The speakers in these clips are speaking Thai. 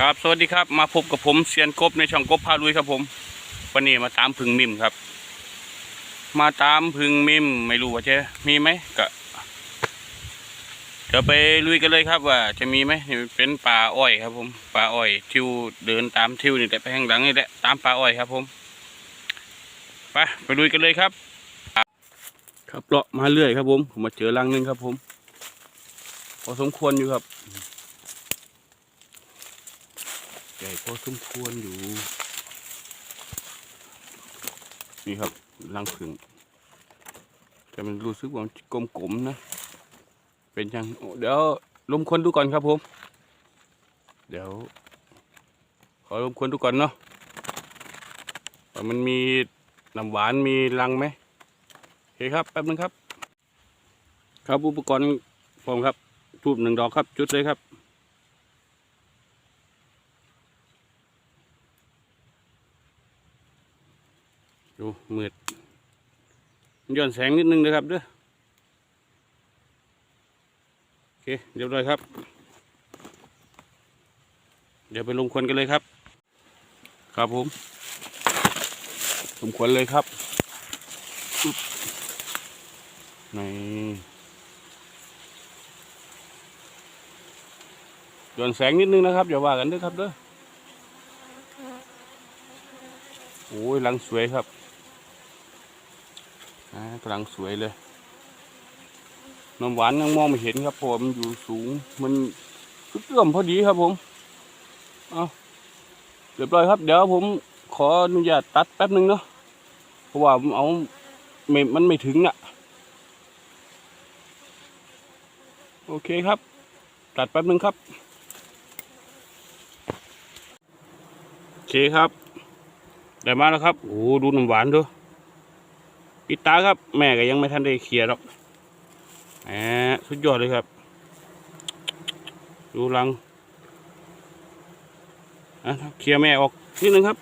ครับสวัสดีครับมาพบกับผมเซียนกบในช่องกบพาลุยครับผมวันนี้มาตามพึ่งมิมครับ มาตามพึ่งมิมไม่รู้ว่าจะมีไหมก็เดี๋ยวไปลุยกันเลยครับว่า จะมีไหมนี่เป็นป่าอ้อยครับผมป่าอ้อย ทิวเดินตามทิวนี่แหละไปข้างหลังนี่แหละตามป่าอ้อยครับผมไปไปลุยกันเลยครับ ครับเลาะมาเรื่อยครับผมผมมาเจอรังหนึงครับผม พอสมควรอยู่ครับ ใหญ่พอสมควรอยู่ นี่ครับรังผึ่งแต่มันรู้สึกว่ามันกลมๆนะ เป็นยังเดี๋ยวลมควนดูก่อนครับผม เดี๋ยว ขอลมควนดูก่อนเนาะว่ามันมีน้ำหวานมีรังไหมโอเคครับแป๊บนึงครับ ครับอุปกรณ์พร้อมครับทูบหนึ่งดอกครับ จุดเลยครับ ดูมืด ย้อนแสงนิดนึงนะครับเด้อโอเคเรียบร้อยครับ เดี๋ยวไปลงควันกันเลยครับ ครับผมลงควันเลยครับอุ๊บนี่ย้อนแสงนิดนึงนะครับอย่าว่ากันเด้อครับเด้อโอ้ยหลังสวยครับ กำลังสวยเลยน้ำหวานยังมองไม่เห็นครับเพราะว่ามันอยู่สูง มันเกื้อมพอดีครับผมเอาเรียบร้อยครับ เดี๋ยวผมขออนุญาตตัดแป๊บหนึ่งเนาะเพราะว่าผมเอาไม่มันไม่ถึงน่ะ โอเคครับ ตัดแป๊บหนึ่งครับ โอเคครับ ได้มาแล้วครับ โอ้ดูน้ำหวานดู ปิดตาครับ แม่ก็ยังไม่ทันได้เคลียร์หรอกแหมสุดยอดเลยครับ ดูรังอะเคลียร์แม่ออกนิดนึงครับ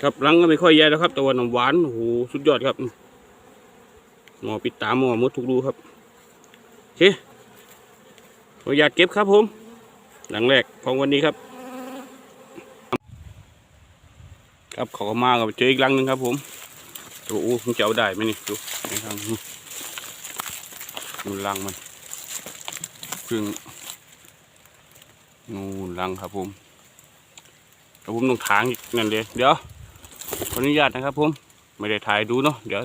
ครับรังก็ไม่ค่อยแย่แล้วครับแต่ว่าน้ำหวานโอ้โหสุดยอดครับหมอปิดตาหมอมดทุกรูครับโอเคขออนุญาตเก็บครับผม หลังแรกของวันนี้ครับ ครับขอมากับเจออีกรังหนึ่งครับผมโอ้โหคงจะเอาได้ไหมนี่ดูในทางนูนรังมันพึ่งนูนรังครับผมแล้วผมต้องถางอีกนั่นเลยเดี๋ยว ขออนุญาตนะครับผมไม่ได้ถ่ายดูเนาะเดี๋ยว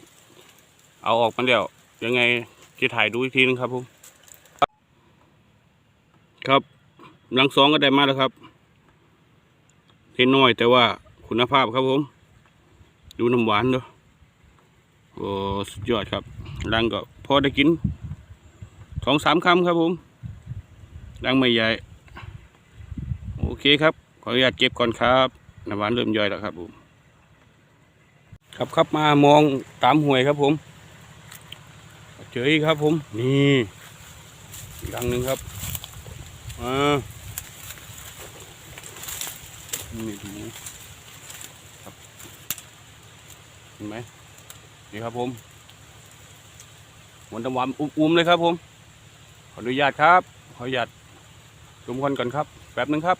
เอาออกมาเดี๋ยวยังไงจะถ่ายดูอีกทีนึงครับผม ครับหลังสองก็ได้มาแล้วครับเท่น้อยแต่ว่าคุณภาพครับผม ดูน้ำหวานเนาะโอ้สุดยอดครับรังก็พอได้กินสองสามคำครับผมรังไม่ใหญ่ โอเคครับ ขออนุญาตเก็บก่อนครับน้ำหวานเริ่มย่อยแล้วครับผม ครับครับมามองตามห้วยครับผมเจออีกครับผม นี่อีกรังหนึ่งครับอ่านี่ดูครับเห็นไหมนี่ครับผมวนตะวันอุ้มๆเลยครับผม ขออนุญาตครับ ขออนุญาตรวมคนก่อนครับ แป๊บหนึ่งครับ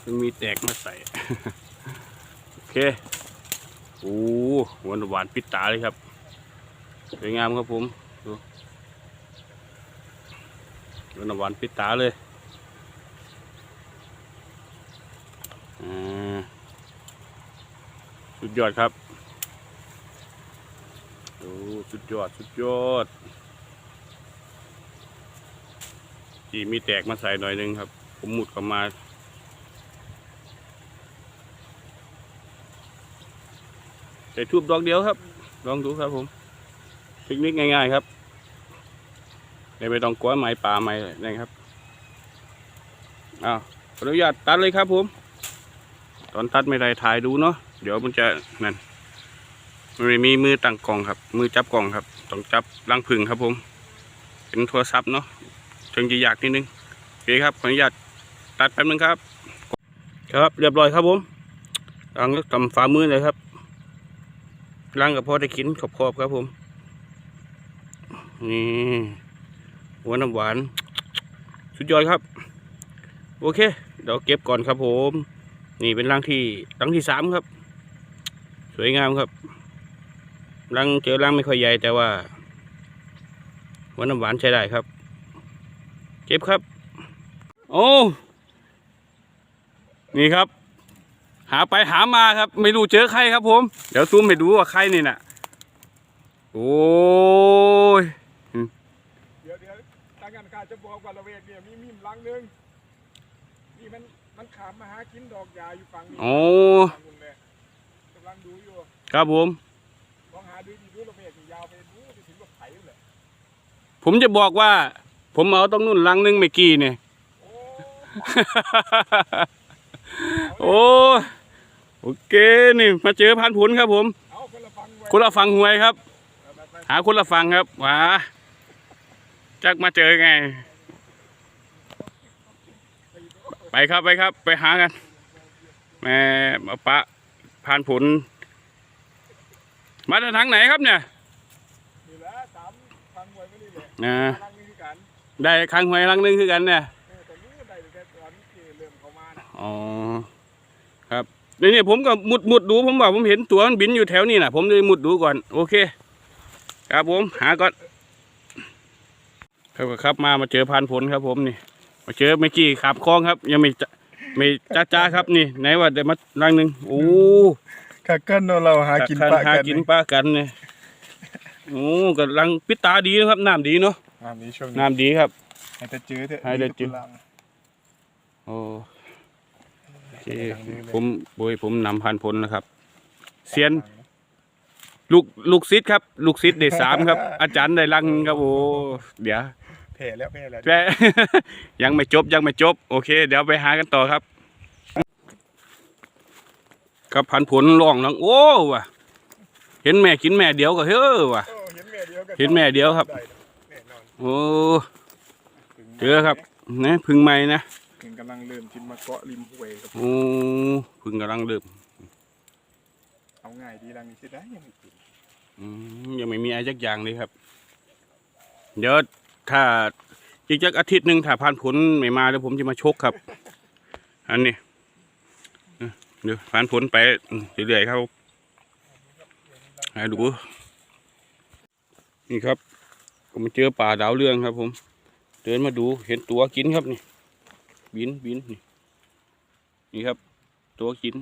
เพิ่ง มีแตกมาใส่ โอเค โอ้หวานหวานปิดตาเลยครับ สวยงามครับผม ดูหวานหวานปิดตาเลยสุดยอดครับโอ้สุดยอด สุดยอดจีมีแตกมาใส่หน่อยหนึงครับ ผมหมุดเข้ามา ใส่ทูบดอกเดียวครับ ลองดูครับผมเทคนิคง่ายๆครับไม่ต้องกลัวไม้ป่าไม้อะไรนะครับอ้าวอนุญาตตัดเลยครับผม ตอนตัดไม่ได้ถ่ายดูเนาะเดี๋ยวมันจะนั่นมันไม่มีมือตั้งกล่องครับ มือจับกล่องครับ ต้องจับรังผึ่งครับผม เป็นโทรศัพท์เนาะจึงจะยากนิดนึงโอเคครับขออนุญาตตัดแป๊บนึงครับ ครับเรียบร้อยครับผมล้งทำฝ่ามือเลยครับ ล้างกับพ่อได้กินขอบๆครับผม นี่หัวน้ำหวาน สุดยอดครับ โอเค เดี๋ยวเก็บก่อนครับผม นี่เป็นรังที่รังที่สามครับ สวยงามครับรังเจอรังไม่ค่อยใหญ่แต่ว่าหัวน้ำหวานใช้ได้ครับ เก็บครับ โอ้ นี่ครับ หาไปหามาครับ ไม่รู้เจอใครครับ ผม เดี๋ยวซูมไปดูว่าใครนี่น่ะ โอ้ยเดี๋ยวเดี๋ยวทางการข้าจะบอกว่าละเวกเนี่ยมีมีมลังหนึงนี่มันมันขามมาหากินดอกยาอยู่ฝั่งนี้โอ้ฝั่งนู้นเลยกำลังดูอยู่ครับผมลองหาดูดีดูละเวกนี่ยาวไปดูไปถึงกับไผ่เลยผมจะบอกว่า ผมเอาตรงนู่นลังนึงเมื่อกี้เนี่ย โอ้โอ้ โอเคนี่มาเจอพันผุนครับผมเอาคนละฟังไว้คนละฟังหวยครับไปไปหาคนละฟังครับว้าจักมาเจอไง ไปครับไปครับ ไปหากันแม่มาปะพานผล มาจากทางไหนครับเนี่ยนี่แหละสามฟังไว้ไม่ได้เลยอ่าลังนี้คือกันได้ครั้งหวยครั้งหนึงคือกันเนี่ยเออ แต่รู้ได้แต่ตอนที่เริ่มเข้ามาน่ะอ๋อครับนี่นี่ผมก็มุดมุดดูผมว่าผมเห็นตัวมันบินอยู่แถวนี้นะผมเลยมุดดูก่อน โอเค ครับผมหาก่อนครับครับมามาเจอพานผลครับ ผมนี่ มาเจอเมื่อกี้ขับคลองครับ ยังไม่จะไม่จ้าจ้าครับนี่ไหนว่าได้มารังหนึ่งโอ้ข้าเกินเราหากินปลาหากันกินปลากันเนี่ยโอ้กำลังปิดตาดีนะครับน้ำดีเนาะน้ำนี้ช่วงนี้น้ำดีครับให้แต่เจอเถอะให้แต่เจอมีทุกลังโอ้โอ เคผมโบยผมนำพันผลนะครับ เซียนลูกลูกซิดครับ ลูกซิดได้สามครับ อาจารย์ได้ลังครับโอ้เดี๋ยวแผ่แล้วแผ่แล้วแปะยังไม่จบยังไม่จบ โอเค เดี๋ยวไปหากันต่อครับกับพันผลร้องนังโอ้ว่ะ เห็นแม่กินแม่เดียวก็เฮ้อว่ะ โอ้เห็นแม่เดียวกันเห็นแม่เดียวครับ ได้แน่นอนโอ้เจอครับนะพึ่งใหม่นะ ถึงกำลังเริ่มกินมาเกาะริมห้วยครับโอ้พึ่งกำลังเริ่มเอาง่ายดีรังนี้สิได้ยังไม่กินอืมยังไม่มีอะไรสักอย่างเลยครับ เดี๋ยวถ้าอีกจักอาทิตย์หนึ่งถ้าผ่านผลไม่มาเดี๋ยวผมจะมาชกครับ อันนี้เออเดี๋ยวผ่านผลไปเรื่อยๆครับให้ดูนี่ครับผมมาเจอป่าดาวเรืองครับ ผม เดินมาดูเห็นตัวกินครับนี่ บินบินนี่นี่ครับ ตัวกิน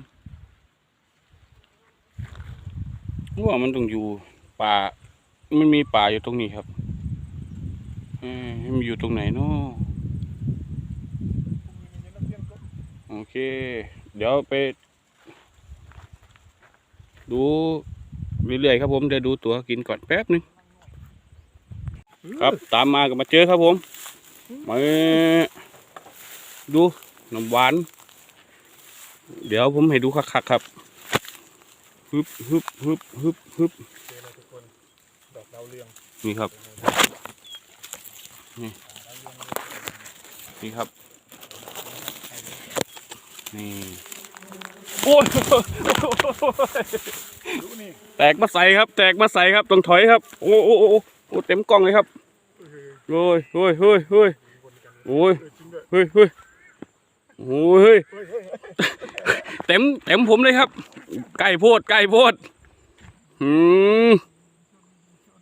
ว่ามันต้องอยู่ป่า มันมีป่าอยู่ตรงนี้ครับเอ้มันอยู่ตรงไหนเนาะโอเค เดี๋ยวไป ดูเรื่อยๆครับผมเดี๋ยวดูตัวกินก่อนแป๊บหนึงครับตามมาก็มาเจอครับผมมา ดูน้ำหวาน เดี๋ยวผมให้ดูคักๆครับฮึบฮึบฮึบฮึบฮึบเจอแล้วทุกคนดอกดาวเรืองนี่ครับ นี่นี่ครับ นี่โอ้ยรู้นี่แตกมาใส่ครับ แตกมาใส่ครับต้องถอยครับ โอ้โอ้โอ้โอ้โอ้เต็มกล้องเลยครับเออโอ้ยโอ้ยโอ้ยโอ้ยโอ้ยเออจริงด้วยเฮ้ยเฮ้ย โอ้ยเต็มเต็มผมเลยครับใกล้โพดใกล้โพดหืม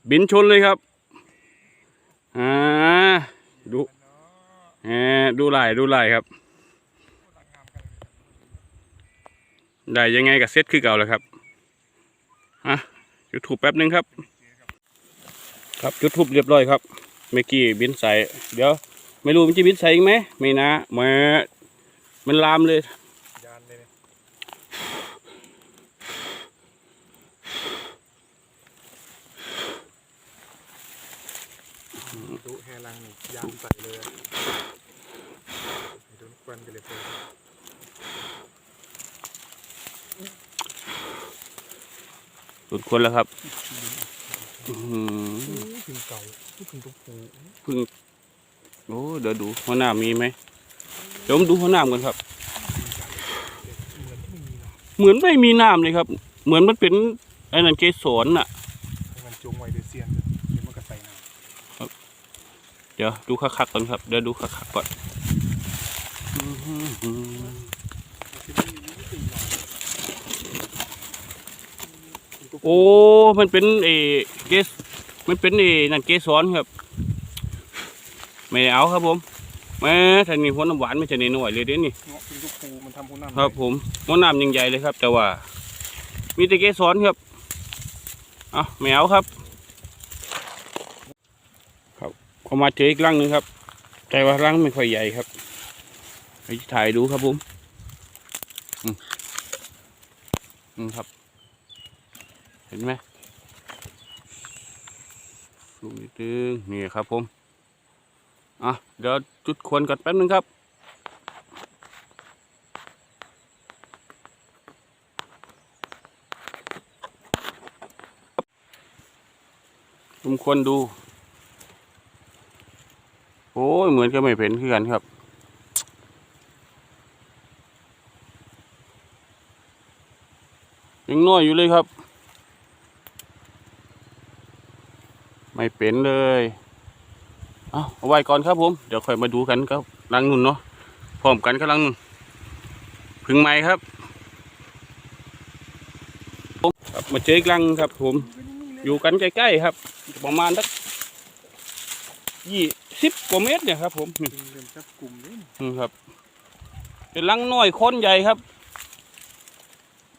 บินชนเลยครับอ่าดูแหมดูลายดูลายครับ ได้ยังไงกับเซตคือเก่าเลยครับฮะจุดถูกแป๊บหนึงครับ ครับจุดทูบเรียบร้อยครับเมื่อกี้บินใส่เดี๋ยว ไม่รู้มันจะบินใส่อีกไหมไม่นะแมา มันลามเลย ยานเลยเนี่ยดูแฮลังนี่ยานใส่เลยอะให้ดูควันกันเลยเพื่อนสุดคนแล้วครับอื้อหือถึงเก่าถึงตัวผูเพึ่งโอ้เดี๋ยวดูหัวหน้ามีไหม เดี๋ยวผมดูหัวหน้าก่อนครับเหมือนไม่มีนะเหมือนไม่มีน้ำเลยครับ เหมือนมันเป็นไอ้นั่นเกสรน่ะ มันจงไว้เดือเซียนเดี๋ยวมันก็ใส่น้ำเดี๋ยวดูคักๆก่อนครับ เดี๋ยวดูคักๆก่อนอื้อหือโอ้ มันเป็นเอเกส มันเป็นเอนั่นเกสรครับ ไม่ได้เอาครับผม แม่ถ้านี่หัวน้ำหวานไม่ใช่น้อยๆเลยเด้นี่เงาะเป็นตัวผูมันทำหัวหน้าครับ ผมหัวน้ำยังใหญ่เลยครับ แต่ว่า มีแต่เกสรครับเอะแมวครับ ครับเขามาเจออีกรังหนึ่งครับแต่ว่ารังไม่ค่อยใหญ่ครับไปถ่ายดูครับผมอืมอืมครับ เห็นไหมสูงนิดนึงนี่ครับผม อะเดี๋ยวจุดควนก่อนแป๊บนึงครับทุกคนดู โอ้ยเหมือนก็ไม่เป็นคือกันครับ ยังน้อยอยู่เลยครับ ไม่เป็นเลย เอาเอาไว้ก่อนครับผม เดี๋ยวค่อยมาดูกันครับลังนุ่นเนาะพร้อมกันกับลังนุ่นพึ่งไม้ครับผมครับมาเจออีกลังครับผม อยู่กันใกล้ๆครับ ประมาณสักยี่สิบกว่าเมตรเนี่ยครับ ผมนี่เริ่มจับกลุ่มเลยนี่ครับ เป็นลังน้อยค้นใหญ่ครับ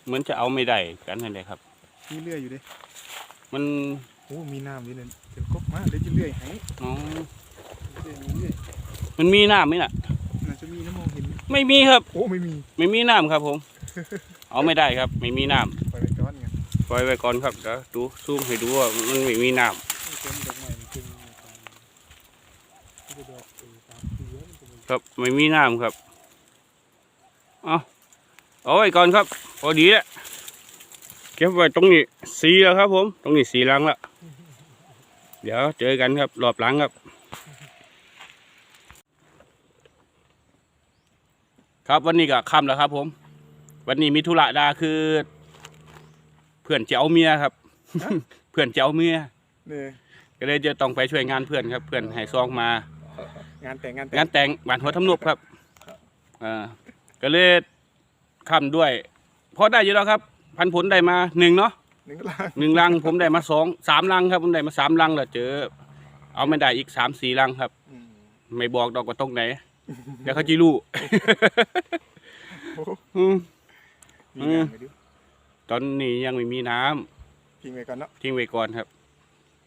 เหมือนจะเอาไม่ได้กันนั่นแหละครับ มีเลื่อยอยู่ดิมันโอ้มีน้ำอยู่เนี่ยเดี๋ยวก็มาเดี๋ยวจะเลื่อยให้อ๋อเลื่อย มีเลื่อยมันมีน้ำไหมน่ะ น่าจะมีนะมองเห็น ไม่มีครับ โอ้ไม่มีไม่มีน้ำครับผม เอาไม่ได้ครับ ไม่มีน้ไปไปก้อนไงำปล่อยไว้ก่อนครับเดี๋ยวดูซูมให้ดูว่ามันไม่มีน้เต็มดอกไม้มันเต็มเลยครับมันจะดอกเออตามเสือมันจะมีำครับ ไม่มีน้ำครับ เอาเอาไว้ก่อนครับ พอดีแล้วเก็บไว้ตรงนี้สีแล้วครับ ผม ตรงนี้สีลังแล้วเดี๋ยวเจอกันครับรอบหลังครับ ครับวันนี้ก็ค่ำแล้วครับ ผม วันนี้มีธุระดาคือ เพื่อนเจ้าเมียครับ เพื่อนเจ้าเมียเนี่ยก็เลยจะต้องไปช่วยงานเพื่อนครับ เพื่อนให้ซองมา งานแต่งงานแต่งานแต่งบ้านหัวทำนบครับอ่าก็เลยค่ำด้วยพอได้อยู่แล้วครับ พันผลได้มาหนึ่งเนาะหนึ่งล้านหนึ่งลังผมได้มาสองสามลังครับ ผมได้มาสามลังแล้วเจอ เอาไม่ได้อีกสามสี่ลังครับ อืมไม่บอกดอกว่าตรงไหน เดี๋ยวเขาจีรู้โอ้โหอืม มีงานไหมดิตอนนี้ยังไม่มีน้ำทิ้งไว้ก่อนเนาะทิ้งไว้ก่อนครับ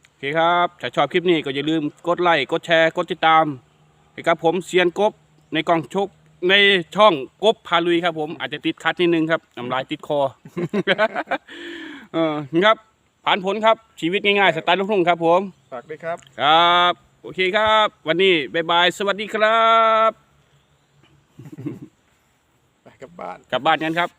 โอเคครับ ถ้าชอบคลิปนี้ก็อย่าลืมกดไลค์ กดแชร์ กดติดตาม ให้กับผมเซียนกบในกล่องชกในช่องกบพาลุยครับผม อาจจะติดคัดนิดนึงครับน้ำลายติดคอ เออครับผ่านผลครับชีวิตง่ายๆสไตล์ลูกทุ่งครับผม ฝากด้วยครับ ครับ โอเคครับ วันนี้บ๊ายบาย สวัสดีครับ ไปกลับบ้าน กลับบ้านกันครับ